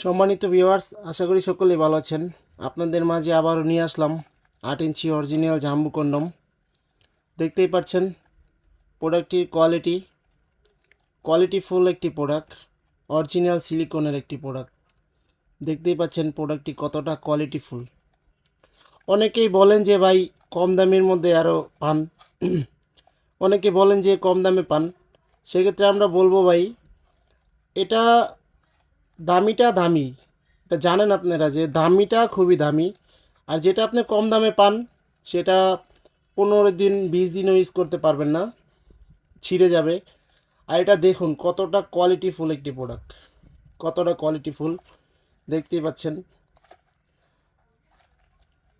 সম্মানিত ভিউয়ার্স আশা করি সকলেই ভালো আছেন। আপনাদের মাঝে আবারও নিয়ে আসলাম আট ইঞ্চি অরিজিনাল জাম্বু কন্ডম। দেখতেই পাচ্ছেন প্রোডাক্টটির কোয়ালিটি কোয়ালিটি ফুল একটি প্রোডাক্ট অরিজিনাল সিলিকনের একটি প্রোডাক্ট দেখতেই পাচ্ছেন প্রোডাক্টটি কতটা কোয়ালিটি ফুল অনেকেই বলেন যে, ভাই, কম দামের মধ্যে আরও পান। অনেকে বলেন যে, কম দামে পান। সেক্ষেত্রে আমরা বলব, ভাই, এটা দামিটা দামি। এটা জানেন আপনারা যে দামিটা খুবই দামি। আর যেটা আপনি কম দামে পান, সেটা পনেরো দিন, বিশ দিনও ইউজ করতে পারবেন না। ছিঁড়ে যাবে। আর এটা দেখুন, কতটা কোয়ালিটিফুল একটি প্রোডাক্ট কতটা কোয়ালিটিফুল দেখতেই পাচ্ছেন।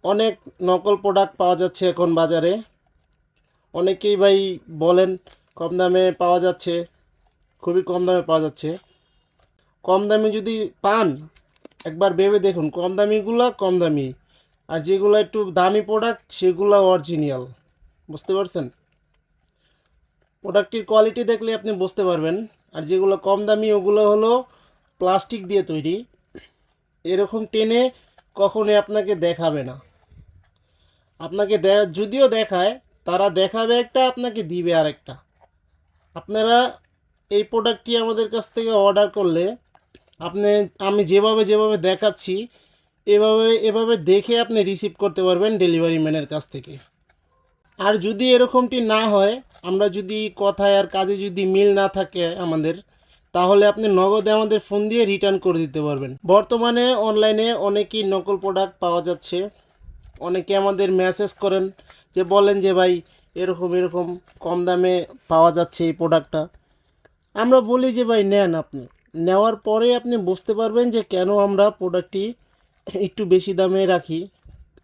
অনেক নকল প্রোডাক্ট পাওয়া যাচ্ছে এখন বাজারে। অনেকেই ভাই বলেন, কম দামে পাওয়া যাচ্ছে, খুবই কম দামে পাওয়া যাচ্ছে। কম দামি যদি পান, একবার ভেবে দেখুন, কম দামিগুলো কম দামি। আর যেগুলো একটু দামি প্রোডাক্ট সেগুলো অরিজিনাল বুঝতে পারছেন? প্রোডাক্টটির কোয়ালিটি দেখলে আপনি বুঝতে পারবেন। আর যেগুলো কম দামি, ওগুলো হলো প্লাস্টিক দিয়ে তৈরি। এরকম টেনে কখনোই আপনাকে দেখাবে না। আপনাকে যদিও দেখায়, তারা দেখাবে একটা, আপনাকে দিবে আরেকটা। আপনারা এই প্রোডাক্টটি আমাদের কাছ থেকে অর্ডার করলে আপনি, আমি যেভাবে যেভাবে দেখাচ্ছি, এভাবে এভাবে দেখে আপনি রিসিভ করতে পারবেন ডেলিভারি ম্যানের কাছ থেকে। আর যদি এরকমটি না হয়, আমরা যদি কথায় আর কাজে যদি মিল না থাকে আমাদের, তাহলে আপনি নগদে আমাদের ফোন দিয়ে রিটার্ন করে দিতে পারবেন। বর্তমানে অনলাইনে অনেকই নকল প্রোডাক্ট পাওয়া যাচ্ছে। অনেকে আমাদের মেসেজ করেন যে, বলেন যে, ভাই, এরকম এরকম কম দামে পাওয়া যাচ্ছে এই প্রোডাক্টটা আমরা বলি যে, ভাই, নেন আপনি। নেওয়ার পরে আপনি বুঝতে পারবেন যে কেন আমরা প্রোডাক্টটি একটু বেশি দামে রাখি।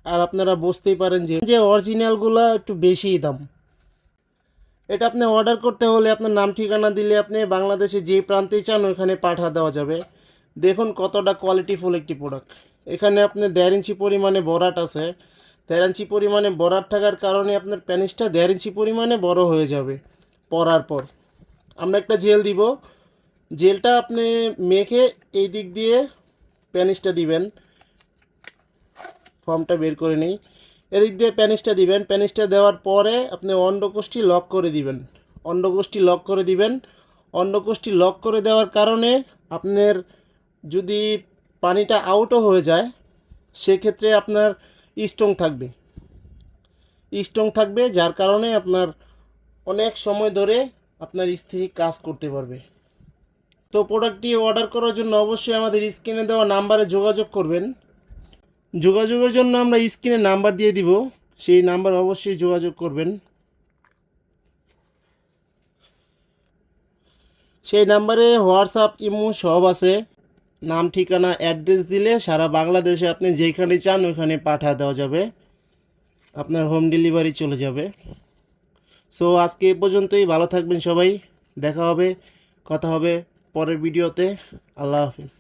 আর আপনারা বুঝতেই পারেন যে যে অরিজিনালগুলো একটু বেশিই দাম। এটা আপনি অর্ডার করতে হলে আপনার নাম, ঠিকানা দিলে আপনি বাংলাদেশে যে প্রান্তেই চান ওইখানে পাঠা দেওয়া যাবে। দেখুন কতটা কোয়ালিটিফুল একটি প্রোডাক্ট এখানে আপনার দেড় ইঞ্চি পরিমাণে বরাট আছে। দেড় ইঞ্চি পরিমাণে বরাট থাকার কারণে আপনার প্যানিসটা দেড় ইঞ্চি পরিমাণে বড় হয়ে যাবে পরার পর। আমরা একটা জেল দিব। জেলটা আপনি মেখে এই দিক দিয়ে প্যানিসটা দিবেন। ফর্মটা বের করে নিই। এদিক দিয়ে প্যানিসটা দিবেন। প্যানিসটা দেওয়ার পরে আপনি অন্ডকোষ্ঠী লক করে দিবেন। অন্ডকোষ্ঠী লক করে দিবেন। অন্ডকোষ্ঠী লক করে দেওয়ার কারণে আপনার যদি পানিটা আউটও হয়ে যায়, সেক্ষেত্রে আপনার স্ট্রং থাকবে। স্ট্রং থাকবে, যার কারণে আপনার অনেক সময় ধরে আপনার স্ত্রী কাজ করতে পারবে। তো প্রোডাক্টটি অর্ডার করার জন্য অবশ্যই আমাদের স্ক্রিনে দেওয়া নাম্বারে যোগাযোগ করবেন। যোগাযোগের জন্য আমরা স্ক্রিনে নাম্বার দিয়ে দিব। সেই নাম্বার অবশ্যই যোগাযোগ করবেন। সেই নাম্বারে হোয়াটসঅ্যাপ ইমো সব আছে। নাম, ঠিকানা অ্যাড্রেস দিলে সারা বাংলাদেশে আপনি যেখানে চান ওইখানে পাঠা দেওয়া যাবে। আপনার হোম ডেলিভারি চলে যাবে। সো আজকে এ পর্যন্তই। ভালো থাকবেন সবাই। দেখা হবে, কথা হবে। পরের ভিডিওতে। আল্লাহ হাফিজ।